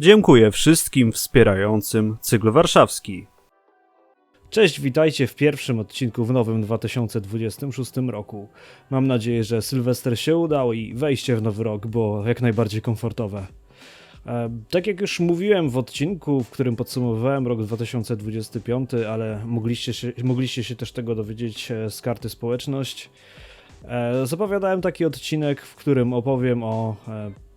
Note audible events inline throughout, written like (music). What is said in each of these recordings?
Dziękuję wszystkim wspierającym cykl warszawski. Cześć, witajcie w pierwszym odcinku w nowym 2026 roku. Mam nadzieję, że Sylwester się udał i wejście w nowy rok było jak najbardziej komfortowe. E, Tak jak już mówiłem w odcinku, w którym podsumowywałem rok 2025, ale mogliście się, mogliście się też tego dowiedzieć e, z karty społeczność, e, zapowiadałem taki odcinek, w którym opowiem o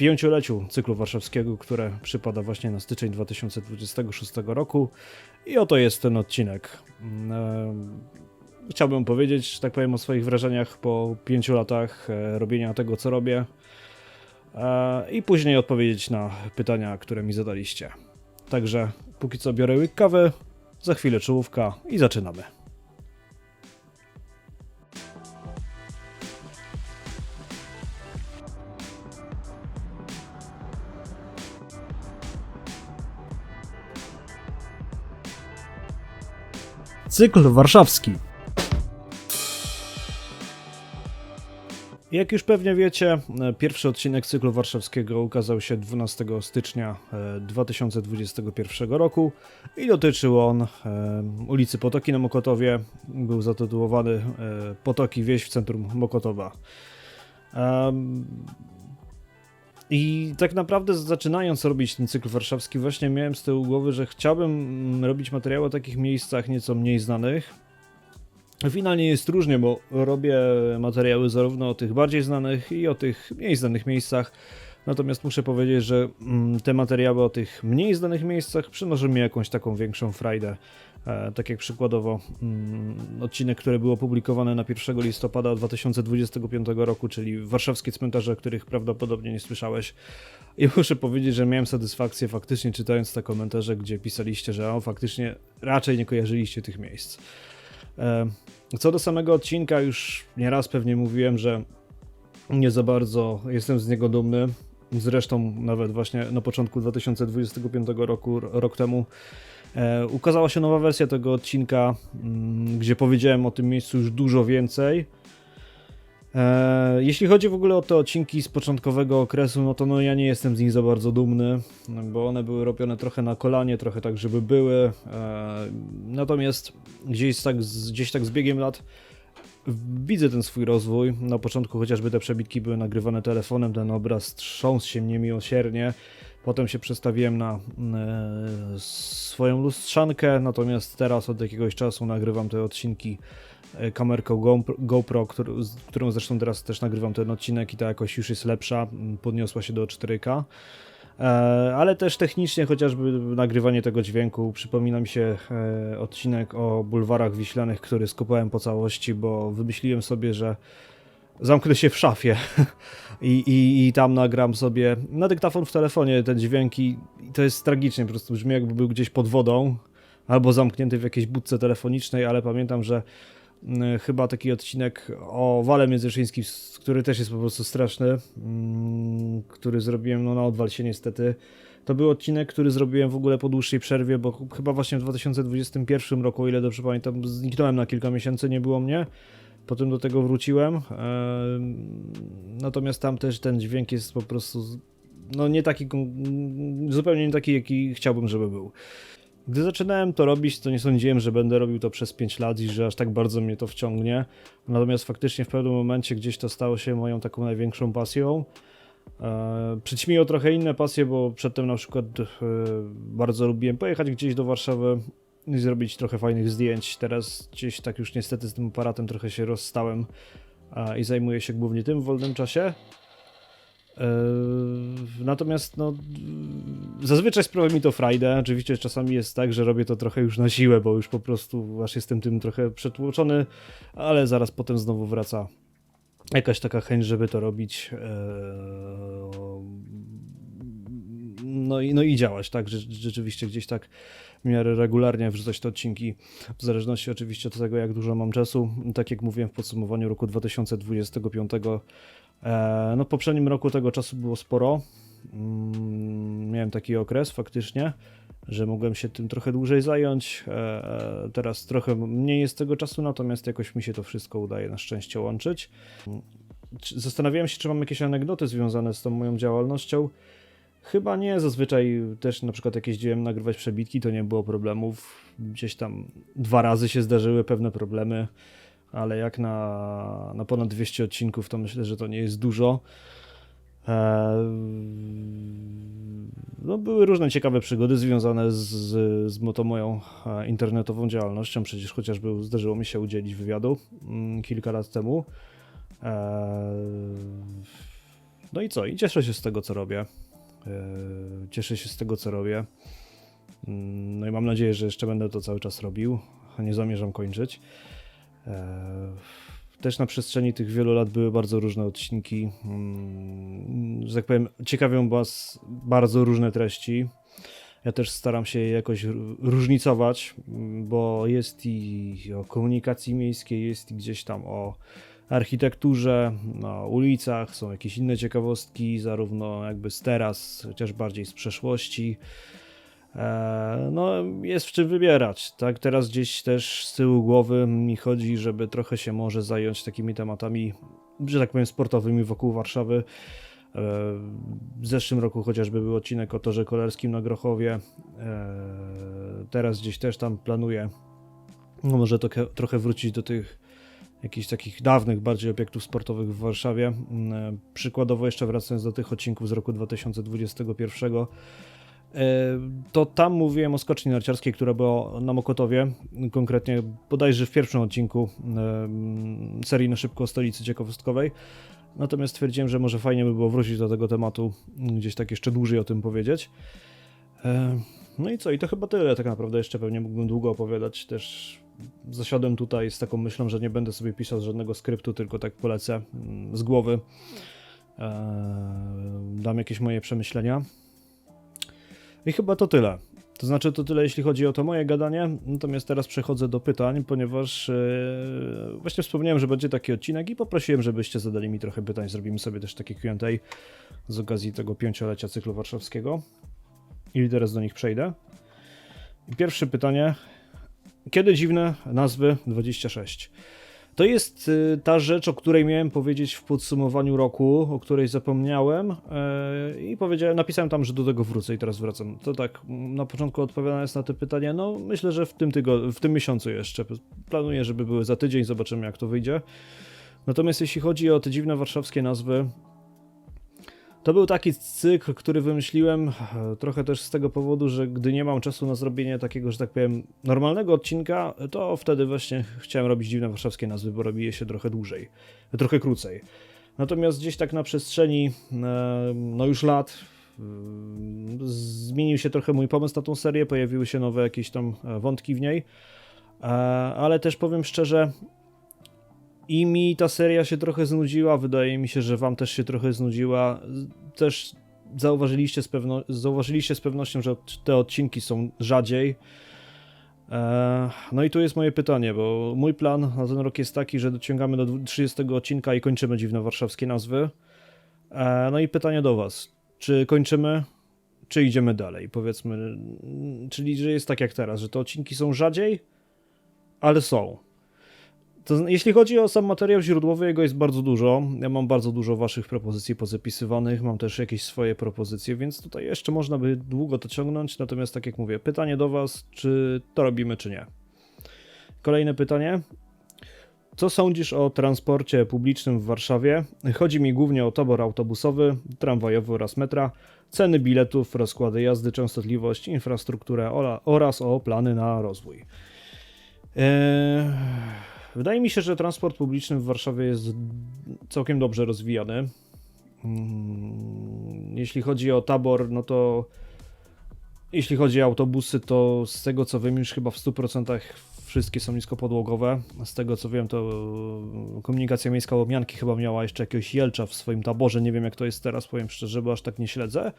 pięcioleciu cyklu warszawskiego, które przypada właśnie na styczeń 2026 roku. I oto jest ten odcinek. Mm, e, Chciałbym powiedzieć, że tak powiem, o swoich wrażeniach po pięciu latach e, robienia tego, co robię. E, I później odpowiedzieć na pytania, które mi zadaliście. Także póki co biorę łyk kawy, za chwilę czołówka i zaczynamy. Cykl warszawski. Jak już pewnie wiecie, e, pierwszy odcinek cyklu warszawskiego ukazał się 12 stycznia e, 2021 roku i dotyczył on e, ulicy Potoki na Mokotowie. Był zatytułowany e, Potoki wieś w centrum Mokotowa. I tak naprawdę zaczynając robić ten cykl warszawski właśnie miałem z tyłu głowy, że chciałbym mm, robić materiały o takich miejscach nieco mniej znanych, Finalnie jest różnie, bo robię materiały zarówno o tych bardziej znanych i o tych mniej znanych miejscach. Natomiast muszę powiedzieć, że mm, te materiały o tych mniej znanych miejscach przynoszą mi jakąś taką większą frajdę. E, tak jak przykładowo mm, odcinek, który był opublikowany na 1 listopada 2025 roku, czyli warszawskie cmentarze, o których prawdopodobnie nie słyszałeś. I muszę powiedzieć, że miałem satysfakcję faktycznie czytając te komentarze, gdzie pisaliście, że o, faktycznie raczej nie kojarzyliście tych miejsc. E, Co do samego odcinka, już nieraz pewnie mówiłem, że nie za bardzo jestem z niego dumny. Zresztą nawet właśnie na początku 2025 roku, rok temu, ukazała się nowa wersja tego odcinka, mm, gdzie powiedziałem o tym miejscu już dużo więcej. E, jeśli chodzi w ogóle o te odcinki z początkowego okresu, no to no ja nie jestem z nich za bardzo dumny, bo one były robione trochę na kolanie, trochę tak, żeby były. E, natomiast gdzieś tak, gdzieś tak z biegiem lat widzę ten swój rozwój. Na początku chociażby te przebitki były nagrywane telefonem, ten obraz trząsł się niemiłosiernie. Potem się przestawiłem na e, swoją lustrzankę, natomiast teraz od jakiegoś czasu nagrywam te odcinki e, kamerką GoPro, GoPro którą, zresztą teraz też nagrywam ten odcinek i ta jakość już jest lepsza, podniosła się do 4K. E, ale też technicznie chociażby nagrywanie tego dźwięku. Przypomina mi się odcinek o bulwarach wiślanych, który skopałem po całości, bo wymyśliłem sobie, że zamknę się w szafie (laughs) i, i, i tam nagram sobie na dyktafon w telefonie te dźwięki i to jest tragicznie, po prostu brzmi jakby był gdzieś pod wodą albo zamknięty w jakiejś budce telefonicznej, ale pamiętam, że mm, chyba taki odcinek o wale międzyszyńskim, który też jest po prostu straszny, mm, który zrobiłem no, na odwal się niestety. To był odcinek, który zrobiłem w ogóle po dłuższej przerwie, bo ch- chyba właśnie w 2021 roku, o ile dobrze pamiętam, zniknąłem na kilka miesięcy, nie było mnie. Potem do tego wróciłem. em, Natomiast tam też ten dźwięk jest po prostu no nie taki, zupełnie nie taki, jaki chciałbym, żeby był. Gdy zaczynałem to robić, to nie sądziłem, że będę robił to przez 5 lat i że aż tak bardzo mnie to wciągnie. Natomiast faktycznie w pewnym momencie gdzieś to stało się moją taką największą pasją. E, Przyćmiło trochę inne pasje, bo przedtem na przykład e, bardzo lubiłem pojechać gdzieś do Warszawy zrobić trochę fajnych zdjęć. Teraz gdzieś tak już niestety z tym aparatem trochę się rozstałem i zajmuję się głównie tym w wolnym czasie. Eee, Natomiast no, zazwyczaj sprawia mi to frajdę. Oczywiście czasami jest tak, że robię to trochę już na siłę, bo już po prostu aż jestem tym trochę przetłoczony, ale zaraz potem znowu wraca jakaś taka chęć, żeby to robić. No i, no i działać, tak? Rze- Rzeczywiście gdzieś tak w miarę regularnie wrzucać te odcinki, w zależności oczywiście od tego, jak dużo mam czasu. Tak jak mówiłem w podsumowaniu roku 2025, e, no w poprzednim roku tego czasu było sporo. Mm, Miałem taki okres faktycznie, że mogłem się tym trochę dłużej zająć. E, e, Teraz trochę mniej jest tego czasu, natomiast jakoś mi się to wszystko udaje na szczęście łączyć. Czy- Zastanawiałem się, czy mam jakieś anegdoty związane z tą moją działalnością. Chyba nie, zazwyczaj też na przykład jak jeździłem nagrywać przebitki, to nie było problemów. Gdzieś tam dwa razy się zdarzyły pewne problemy, ale jak na, na ponad 200 odcinków, to myślę, że to nie jest dużo. Eee, no, były różne ciekawe przygody związane z, z, z moją e, internetową działalnością. Przecież chociażby zdarzyło mi się udzielić wywiadu mm, kilka lat temu. Eee, no i co? I cieszę się z tego, co robię. Eee, Cieszę się z tego, co robię. Mm, No i mam nadzieję, że jeszcze będę to cały czas robił. Nie zamierzam kończyć. Eee, Też na przestrzeni tych wielu lat były bardzo różne odcinki. Mm, Że tak powiem, ciekawią Was bardzo różne treści. Ja też staram się je jakoś różnicować, bo jest i o komunikacji miejskiej, jest i gdzieś tam o architekturze, na ulicach, są jakieś inne ciekawostki, zarówno jakby z teraz, chociaż bardziej z przeszłości. E, No, jest w czym wybierać. Tak, teraz gdzieś też z tyłu głowy mi chodzi, żeby trochę się może zająć takimi tematami, że tak powiem, sportowymi wokół Warszawy. E, W zeszłym roku chociażby był odcinek o torze kolerskim na Grochowie. E, Teraz gdzieś też tam planuję, no może to, trochę wrócić do tych jakichś takich dawnych bardziej obiektów sportowych w Warszawie. Mm, Przykładowo jeszcze wracając do tych odcinków z roku 2021, e, to tam mówiłem o skoczni narciarskiej, która była na Mokotowie, konkretnie bodajże w pierwszym odcinku em, serii na szybko o stolicy ciekawostkowej. Natomiast stwierdziłem, że może fajnie by było wrócić do tego tematu, gdzieś tak jeszcze dłużej o tym powiedzieć. E, No i co? I to chyba tyle tak naprawdę. Jeszcze pewnie mógłbym długo opowiadać. Też zasiadłem tutaj z taką myślą, że nie będę sobie pisał żadnego skryptu, tylko tak polecę mm, z głowy. E, Dam jakieś moje przemyślenia. I chyba to tyle. To znaczy to tyle, jeśli chodzi o to moje gadanie. Natomiast teraz przechodzę do pytań, ponieważ e, właśnie wspomniałem, że będzie taki odcinek i poprosiłem, żebyście zadali mi trochę pytań. Zrobimy sobie też takie Q&A z okazji tego pięciolecia cyklu warszawskiego. I teraz do nich przejdę. Pierwsze pytanie. Kiedy dziwne nazwy 26? To jest y, ta rzecz, o której miałem powiedzieć w podsumowaniu roku, o której zapomniałem yy, i powiedziałem, napisałem tam, że do tego wrócę i teraz wracam. To tak, mm, na początku odpowiadając na te pytania, no myślę, że w tym, tygo- w tym miesiącu jeszcze. Planuję, żeby były za tydzień, zobaczymy jak to wyjdzie. Natomiast jeśli chodzi o te dziwne warszawskie nazwy, to był taki cykl, który wymyśliłem e, trochę też z tego powodu, że gdy nie mam czasu na zrobienie takiego, że tak powiem, normalnego odcinka, to wtedy właśnie chciałem robić dziwne warszawskie nazwy, bo robi je się trochę dłużej, trochę krócej. Natomiast gdzieś tak na przestrzeni e, no już lat e, zmienił się trochę mój pomysł na tą serię, pojawiły się nowe jakieś tam wątki w niej, ale też powiem szczerze, i mi ta seria się trochę znudziła. Wydaje mi się, że Wam też się trochę znudziła. Też zauważyliście z, pewno- zauważyliście z pewnością, że te odcinki są rzadziej. E, No i tu jest moje pytanie, bo mój plan na ten rok jest taki, że dociągamy do dwu- 30 odcinka i kończymy dziwne warszawskie nazwy. E, No i pytanie do Was. Czy kończymy, czy idziemy dalej? Powiedzmy, czyli że jest tak jak teraz, że te odcinki są rzadziej, ale są. To, jeśli chodzi o sam materiał źródłowy, jego jest bardzo dużo. Ja mam bardzo dużo waszych propozycji pozapisywanych, mam też jakieś swoje propozycje, więc tutaj jeszcze można by długo to ciągnąć. Natomiast tak jak mówię, pytanie do was, czy to robimy, czy nie. Kolejne pytanie. Co sądzisz o transporcie publicznym w Warszawie? Chodzi mi głównie o tabor autobusowy, tramwajowy oraz metra, ceny biletów, rozkłady jazdy, częstotliwość, infrastrukturę oraz o plany na rozwój. Eee, Wydaje mi się, że transport publiczny w Warszawie jest całkiem dobrze rozwijany. Mm, Jeśli chodzi o tabor, no to jeśli chodzi o autobusy, to z tego co wiem, już chyba w 100% wszystkie są niskopodłogowe. Z tego co wiem, to komunikacja miejska Łomianki chyba miała jeszcze jakiegoś Jelcza w swoim taborze. Nie wiem jak to jest teraz, powiem szczerze, bo aż tak nie śledzę.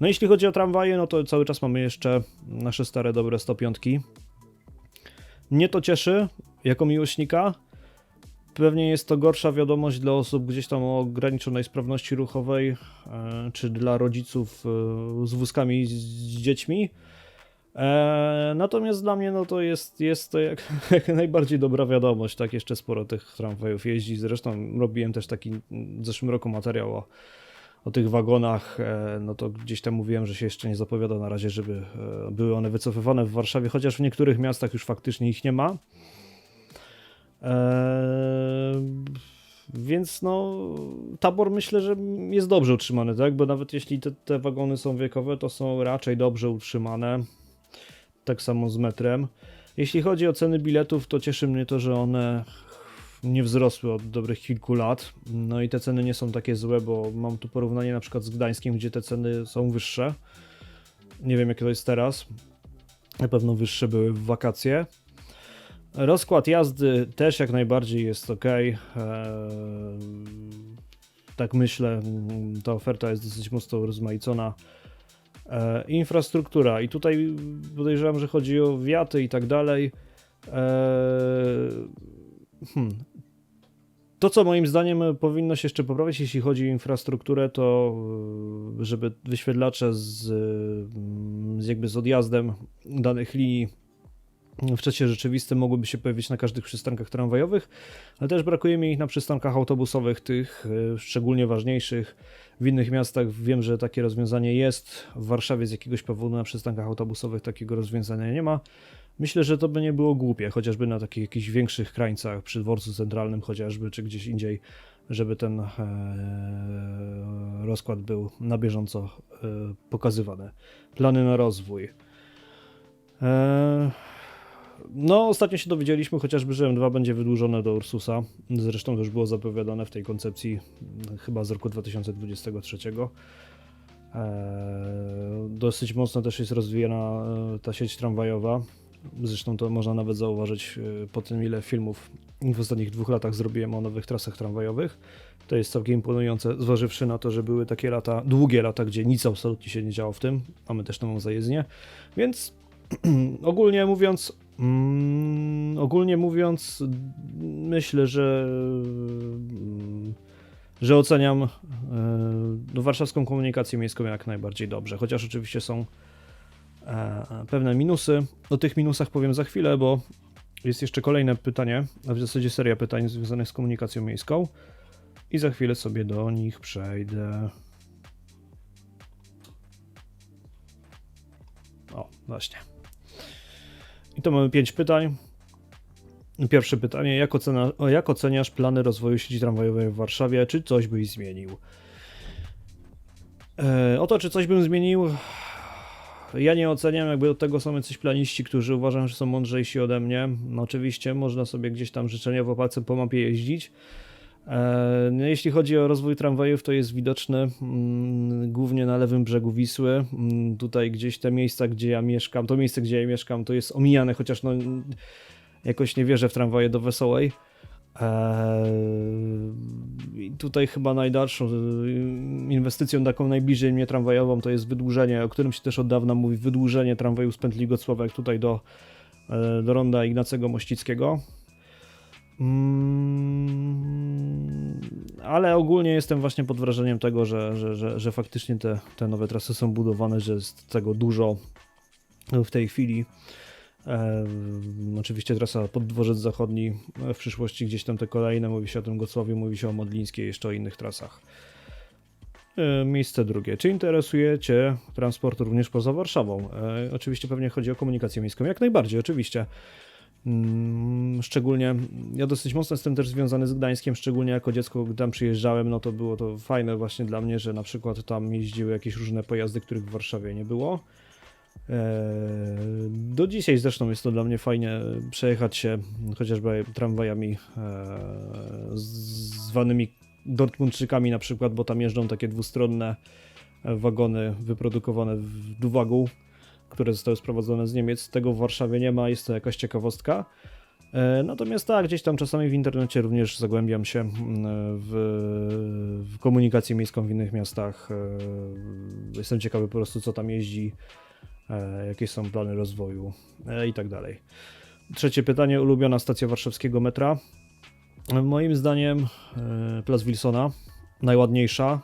No jeśli chodzi o tramwaje, no to cały czas mamy jeszcze nasze stare dobre 105. Mnie to cieszy jako miłośnika. Pewnie jest to gorsza wiadomość dla osób gdzieś tam o ograniczonej sprawności ruchowej, e, czy dla rodziców e, z wózkami z, dziećmi. E, natomiast dla mnie no to jest, jest to jak, (laughs) jak najbardziej dobra wiadomość. Tak, jeszcze sporo tych tramwajów jeździ. Zresztą robiłem też taki w zeszłym roku materiał o, o tych wagonach, no to gdzieś tam mówiłem, że się jeszcze nie zapowiada na razie, żeby były one wycofywane w Warszawie, chociaż w niektórych miastach już faktycznie ich nie ma. Eee, więc no, tabor myślę, że jest dobrze utrzymany, tak? Bo nawet jeśli te, te wagony są wiekowe, to są raczej dobrze utrzymane. Tak samo z metrem. Jeśli chodzi o ceny biletów, to cieszy mnie to, że one nie wzrosły od dobrych kilku lat. No i te ceny nie są takie złe, bo mam tu porównanie na przykład z Gdańskiem, gdzie te ceny są wyższe. Nie wiem, jakie to jest teraz. Na pewno wyższe były w wakacje. Rozkład jazdy też jak najbardziej jest ok. Tak myślę, ta oferta jest dosyć mocno rozmaicona. E, Infrastruktura, i tutaj podejrzewam, że chodzi o wiaty i tak dalej. E, Hmm. To, co moim zdaniem powinno się jeszcze poprawić, jeśli chodzi o infrastrukturę, to żeby wyświetlacze z, mm, z jakby z odjazdem danych linii w czasie rzeczywistym mogłyby się pojawić na każdych przystankach tramwajowych, ale też brakuje mi ich na przystankach autobusowych, tych e, szczególnie ważniejszych. W innych miastach wiem, że takie rozwiązanie jest. W Warszawie z jakiegoś powodu na przystankach autobusowych takiego rozwiązania nie ma. Myślę, że to by nie było głupie, chociażby na takich jakichś większych krańcach, przy dworcu centralnym chociażby, czy gdzieś indziej, żeby ten e, rozkład był na bieżąco e, pokazywany. Plany na rozwój. No, ostatnio się dowiedzieliśmy chociażby, że M2 będzie wydłużone do Ursusa. Zresztą to już było zapowiadane w tej koncepcji mm, chyba z roku 2023. Eee, dosyć mocno też jest rozwijana e, ta sieć tramwajowa. Zresztą to można nawet zauważyć e, po tym, ile filmów w ostatnich dwóch latach zrobiłem o nowych trasach tramwajowych. To jest całkiem imponujące, zważywszy na to, że były takie lata, długie lata, gdzie nic absolutnie się nie działo w tym. Mamy też nową zajezdnię. Więc (clears throat) ogólnie mówiąc, mm, ogólnie mówiąc, myślę, że że oceniam e, no, warszawską komunikację miejską jak najbardziej dobrze, chociaż oczywiście są e, pewne minusy. O tych minusach powiem za chwilę, bo jest jeszcze kolejne pytanie, a w zasadzie seria pytań związanych z komunikacją miejską i za chwilę sobie do nich przejdę. O, właśnie. I to mamy pięć pytań. Pierwsze pytanie, jak, ocena, jak oceniasz plany rozwoju sieci tramwajowej w Warszawie? Czy coś byś zmienił? E, o to, czy coś bym zmienił, ja nie oceniam, jakby od tego są jacyś planiści, którzy uważam, że są mądrzejsi ode mnie. No, oczywiście można sobie gdzieś tam życzeniowo palcem po mapie jeździć. E, no, jeśli chodzi o rozwój tramwajów, to jest widoczny mm, głównie na lewym brzegu Wisły. Mm, tutaj gdzieś te miejsca, gdzie ja mieszkam, to miejsce, gdzie ja mieszkam, to jest omijane, chociaż no jakoś nie wierzę w tramwaje do Wesołej. Eee, tutaj chyba najdalszą y, inwestycją taką najbliżej mnie tramwajową to jest wydłużenie, o którym się też od dawna mówi, wydłużenie tramwaju z pętli Gocławek tutaj do, e, do ronda Ignacego Mościckiego. Mm, ale ogólnie jestem właśnie pod wrażeniem tego, że, że, że, że faktycznie te, te nowe trasy są budowane, że jest tego dużo w tej chwili. E, oczywiście trasa pod dworzec zachodni, w przyszłości gdzieś tam te kolejne, mówi się o tym Gocławiu, mówi się o Modlińskiej, jeszcze o innych trasach. E, miejsce drugie. Czy interesuje Cię transport również poza Warszawą? E, oczywiście pewnie chodzi o komunikację miejską. Jak najbardziej, oczywiście. Mm, szczególnie, ja dosyć mocno jestem też związany z Gdańskiem, szczególnie jako dziecko, gdy tam przyjeżdżałem, no to było to fajne właśnie dla mnie, że na przykład tam jeździły jakieś różne pojazdy, których w Warszawie nie było. Eee, do dzisiaj zresztą jest to dla mnie fajnie przejechać się chociażby tramwajami eee, zwanymi Dortmundczykami na przykład, bo tam jeżdżą takie dwustronne wagony wyprodukowane w Duwagu, które zostały sprowadzone z Niemiec. Tego w Warszawie nie ma, jest to jakaś ciekawostka. Eee, natomiast tak, gdzieś tam czasami w internecie również zagłębiam się w, w komunikację miejską w innych miastach. Jestem ciekawy po prostu, co tam jeździ E, jakie są plany rozwoju e, i tak dalej. Trzecie pytanie, ulubiona stacja warszawskiego metra. Moim zdaniem e, Plac Wilsona, najładniejsza.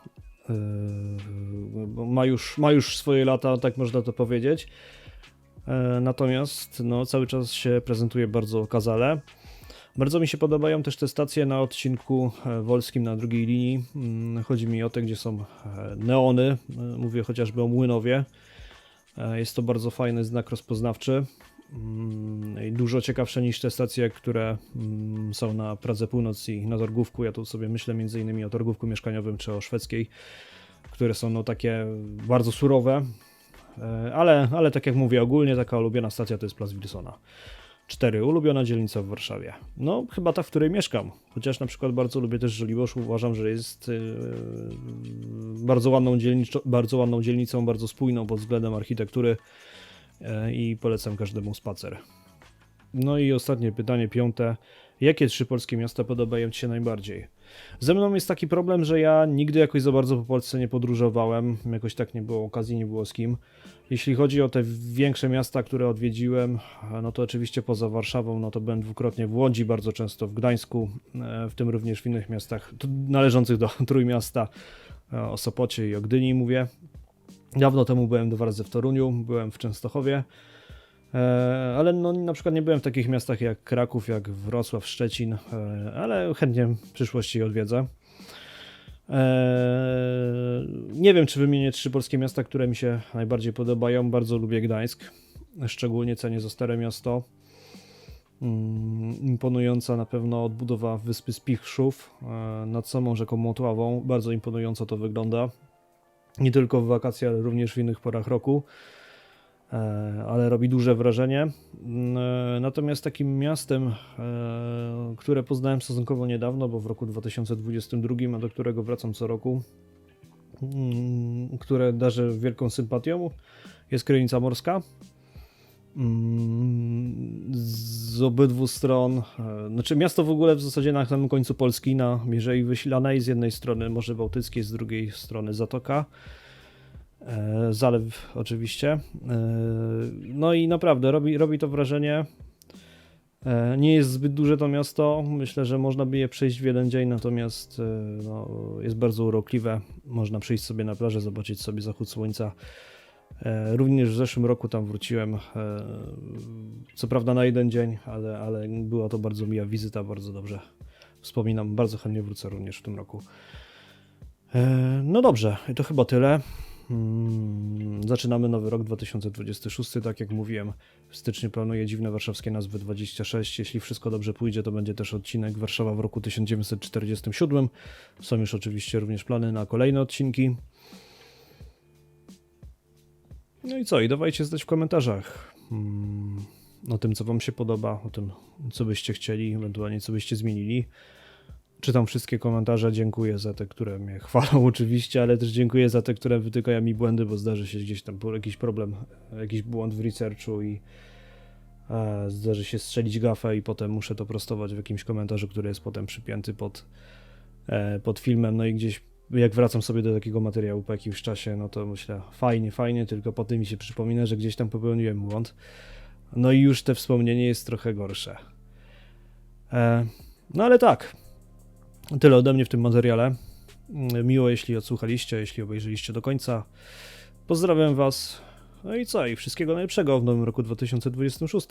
Ma już, ma już swoje lata, tak można to powiedzieć. Natomiast no, cały czas się prezentuje bardzo okazale. Bardzo mi się podobają też te stacje na odcinku e, wolskim na drugiej linii. Mm, Chodzi mi o te, gdzie są e, neony. E, Mówię chociażby o Młynowie. E, Jest to bardzo fajny znak rozpoznawczy. Mm, Dużo ciekawsze niż te stacje, które mm, są na Pradze Północ i na Torgówku. Ja tu sobie myślę między innymi o Torgówku mieszkaniowym czy o szwedzkiej, które są no takie bardzo surowe. E, Ale, ale tak jak mówię, ogólnie taka ulubiona stacja to jest Plac Wilsona. 4. Ulubiona dzielnica w Warszawie. No, chyba ta, w której mieszkam. Chociaż na przykład bardzo lubię też Żoliborz. Uważam, że jest yy, bardzo, ładną bardzo ładną dzielnicą, bardzo spójną pod względem architektury i polecam każdemu spacer. No i ostatnie pytanie, piąte. Jakie trzy polskie miasta podobają Ci się najbardziej? Ze mną jest taki problem, że ja nigdy jakoś za bardzo po Polsce nie podróżowałem. Jakoś tak nie było okazji, nie było z kim. Jeśli chodzi o te większe miasta, które odwiedziłem, no to oczywiście poza Warszawą, no to byłem dwukrotnie w Łodzi, bardzo często w Gdańsku, e, w tym również w innych miastach należących do (laughs) Trójmiasta, e, o Sopocie i o Gdyni mówię. Dawno temu byłem dwa razy w Toruniu, byłem w Częstochowie, e, ale no, na przykład nie byłem w takich miastach jak Kraków, jak Wrocław, Szczecin, e, ale chętnie w przyszłości odwiedzę. Eee, nie wiem, czy wymienię trzy polskie miasta, które mi się najbardziej podobają. Bardzo lubię Gdańsk. Szczególnie cenię za Stare Miasto. Mm, Imponująca na pewno odbudowa wyspy Spichrzów e, nad samą rzeką Motławą. Bardzo imponująco to wygląda. Nie tylko w wakacje, ale również w innych porach roku. E, Ale robi duże wrażenie. Mm, e, Natomiast takim miastem, e, które poznałem stosunkowo niedawno, bo w roku 2022, a do którego wracam co roku, mm, które darzę wielką sympatią, jest Krynica Morska. Mm, Z obydwu stron, e, znaczy miasto w ogóle w zasadzie na samym końcu Polski, na Mierzei Wysilanej, z jednej strony Morze Bałtyckie, z drugiej strony Zatoka. E, Zalew oczywiście. E, No i naprawdę robi, robi to wrażenie. Nie jest zbyt duże to miasto. Myślę, że można by je przejść w jeden dzień, natomiast no, jest bardzo urokliwe. Można przyjść sobie na plażę, zobaczyć sobie zachód słońca. E, Również w zeszłym roku tam wróciłem. e, Co prawda na jeden dzień, ale, ale była to bardzo miła wizyta, bardzo dobrze wspominam. Bardzo chętnie wrócę również w tym roku. E, No dobrze, to chyba tyle. Mm, Zaczynamy nowy rok 2026. Tak jak mówiłem, w styczniu planuję dziwne warszawskie nazwy 26. Jeśli wszystko dobrze pójdzie, to będzie też odcinek Warszawa w roku 1947. Są już oczywiście również plany na kolejne odcinki. No i co? I dawajcie znać w komentarzach mm, o tym, co Wam się podoba, o tym, co byście chcieli, ewentualnie co byście zmienili. Czytam wszystkie komentarze, dziękuję za te, które mnie (laughs) chwalą oczywiście, ale też dziękuję za te, które wytykają mi błędy, bo zdarzy się gdzieś tam jakiś problem, jakiś błąd w researchu i e, zdarzy się strzelić gafę i potem muszę to prostować w jakimś komentarzu, który jest potem przypięty pod, e, pod filmem, no i gdzieś jak wracam sobie do takiego materiału po jakimś czasie, no to myślę, fajnie, fajnie, tylko potem mi się przypomina, że gdzieś tam popełniłem błąd. No i już te wspomnienie jest trochę gorsze. E, no ale tak, Tyle ode mnie w tym materiale. Mm, Miło, jeśli odsłuchaliście, jeśli obejrzeliście do końca. Pozdrawiam Was. No i co? I wszystkiego najlepszego w nowym roku 2026.